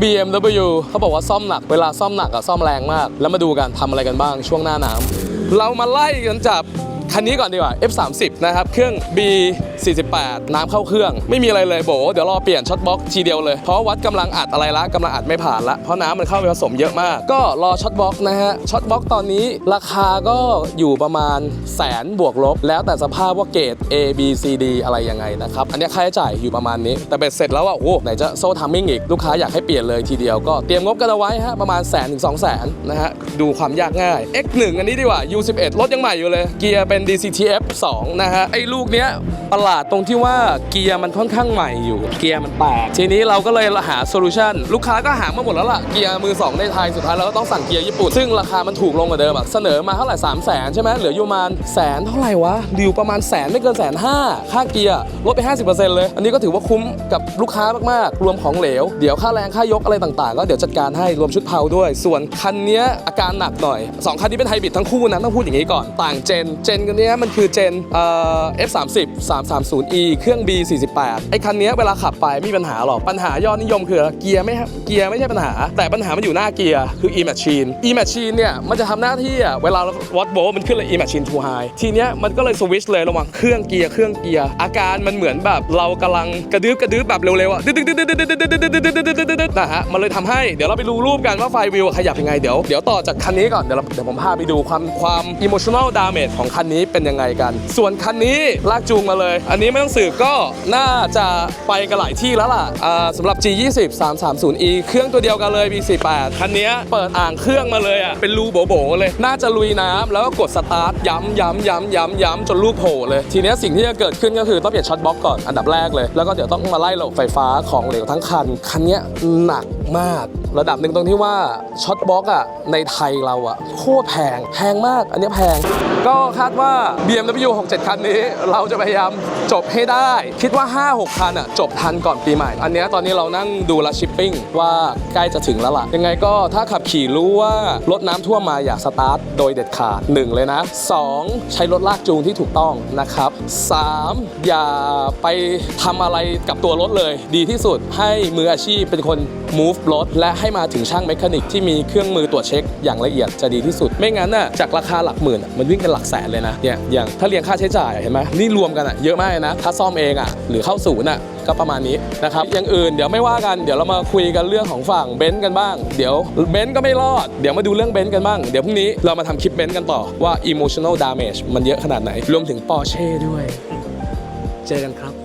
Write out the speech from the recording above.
BMW เขาบอกว่าซ่อมหนัก เวลาซ่อมหนักอะซ่อมแรงมาก แล้วมาดูกันทำอะไรกันบ้างช่วงหน้าน้ำเรามาไล่กันจับคันนี้ก่อนดีกว่า F30 นะครับ เครื่อง 48 น้ำเข้าเครื่อง ไม่มีอะไรเลยโบเดี๋ยวรอเปลี่ยนช็อตบ็อกทีเดียวเลย เพราะวัดกำลังอัดอะไรละกำลังอัดไม่ผ่านละ เพราะน้ำมันเข้าไปผสมเยอะมาก ก็รอช็อตบ็อกนะฮะ ช็อตบ็อกตอนนี้ราคาก็อยู่ประมาณแสนบวกลบ แล้วแต่สภาพว่าเกรด A B C D อะไรยังไงนะครับ อันนี้ค่าใช้จ่ายอยู่ประมาณนี้ แต่เบ็ดเสร็จแล้วอะโอ้โหไหนจะโซ่ทัมมิ่งอีก ลูกค้าอยากให้เปลี่ยนเลยทีเดียว ก็เตรียมงบกันเอาไว้ฮะประมาณแสนถึงสองแสนนะฮะ ดูความยากง่าย X1 อันนี้ดีกว่า U11 รถยังใหม่อยู่เลย เกียร์เป็น DCTF 2นะฮะ ไอ้ลูกเนี้ยประหลาดตรงที่ว่าเกียร์มันค่อนข้างใหม่อยู่ เกียร์มันแตกทีนี้เราก็เลยหาโซลูชันลูกค้าก็หามาหมดแล้วล่ะเกียร์มือ2ในไทยสุดท้ายเราก็ต้องสั่งเกียร์ญี่ปุ่นซึ่งราคามันถูกลงกว่าเดิมอะเสนอมาเท่าไหร่3 0 0แสนใช่ไหมเหลืออยู่ประมาณแสนเท่าไหร่วะดิวประมาณแสนไม่เกินแสนห้าค่าเกียร์ลดไป 50%เลย อันนี้ก็ถือว่าคุ้มกับลูกค้ามากๆ รวมของเหลว เดี๋ยวค่าแรงค่ายกอะไรต่างๆ ก็เดี๋ยวจัดการให้รวมชุดเผาด้วย ส่วนคันนี้อาการหนักหน่อยสองคันนี้เป็นไฮบริดทั้งคู่นะต้องพูดอย่างนี้ก่อน ต่างเจน เจนกันเนี้ยมันคือเจนเอ่อ F30 330e เครื่อง B48 ไอ้คันนี้เวลาขับไปไม่มีปัญหาหรอก ปัญหายอดนิยมคือเกียร์ไม่เกียร์ไม่ใช่ปัญหา แต่ปัญหามันอยู่หน้าเกียร์คือ e-machine e-machine เนี่ยมันจะทำหน้าที่อะเวลาวัดโบมันขึ้นเลย e-machine too high ทีเนี้ยมันก็เลยสวิชเลยระหว่างเครื่องเกียร์เครื่องเกียร์อาการมันเหมือนแบบเรากำลังกระดืบกระดืบแบบเร็วๆอะดึ๊ดดึ๊ดดึ๊ดดึ๊ดดึ๊ดดึ๊ดดึ๊ดดึ๊ดดึ๊ดดึ๊ดดึ๊ดนะฮะมันเลยทำให้เดี๋ยวเราไปดูรูปกันว่าไฟวิวขยับยังไงเดี๋ยวเดี๋ยวต่อจากคันนี้ก่อนเดี๋ยวเราเดี๋ยวผมพาไปดูความความ emotional damage ของคันนี้เป็นยังไงกัน ส่วนคันนี้ลากจูงมาเลยอันนี้ไม่ต้องสืบก็น่าจะไปกันหลายที่แล้วล่ะอ่าสำหรับ G20 330e เครื่องตัวเดียวกันเลย B48 คันนี้เปิดอ่างเครื่องมาเลยอะเป็นรูโบๆเลย น่าจะลุยน้ำแล้วก็กดสตาร์ทย้ำย้ำย้ำย้ำย้ำจนลูกโผล่เลย ทีเนี้ยสิ่งที่จะเกิดขึ้นก็คือต้องเปลี่ยนช็อตบล็อกก่อนอันดับแรกเลย แล้วก็เดี๋ยวต้องมาไล่ระบบไฟฟ้าของเหลวทั้งคัน คันเนี้ยหนักมาก ระดับหนึ่งตรงที่ว่าช็อตบล็อกอะในไทยเราอะโคตรแพงแพงมากอันเนี้ยแพง ก็คาดว่า BMW 67 คันนี้เราจะพยายามจบให้ได้ คิดว่า 5-6คันอะจบทันก่อนปีใหม่ อันเนี้ยตอนนี้เรานั่งดูแลชิปปิ้งว่าใกล้จะถึงแล้วล่ะ ยังไงก็ถ้าขับขี่รู้ว่ารถน้ำท่วมมาอย่าสตาร์ทโดยเด็ดขาด 1 เลยนะ 2 ใช้รถลากจูงที่ถูกต้องนะครับ 3 อย่าไปทำอะไรกับตัวรถเลย ดีที่สุดให้มืออาชีพเป็นคน move รถและให้มาถึงช่างเมคานิกที่มีเครื่องมือตรวจเช็คอย่างละเอียดจะดีที่สุด ไม่งั้นน่ะจากราคาหลักหมื่นมันวิ่งเป็นหลักแสนเลยนะเนี่ยอย่างถ้าเรียงค่าใช้จ่ายเห็นไหมนี่รวมกันอะเยอะมากนะถ้าซ่อมเองอะหรือเข้าศูนย์อะก็ประมาณนี้นะครับอย่างอื่นเดี๋ยวไม่ว่ากันเดี๋ยวเรามาคุยกันเรื่องของฝั่งเบนซ์กันบ้าง เดี๋ยวเบนซ์ก็ไม่รอด เดี๋ยวมาดูเรื่องเบนซ์กันบ้าง เดี๋ยวพรุ่งนี้เรามาทำคลิปเบนซ์กันต่อว่า emotional damage มันเยอะขนาดไหน รวมถึงปอร์เช่ด้วย เจอกันครับ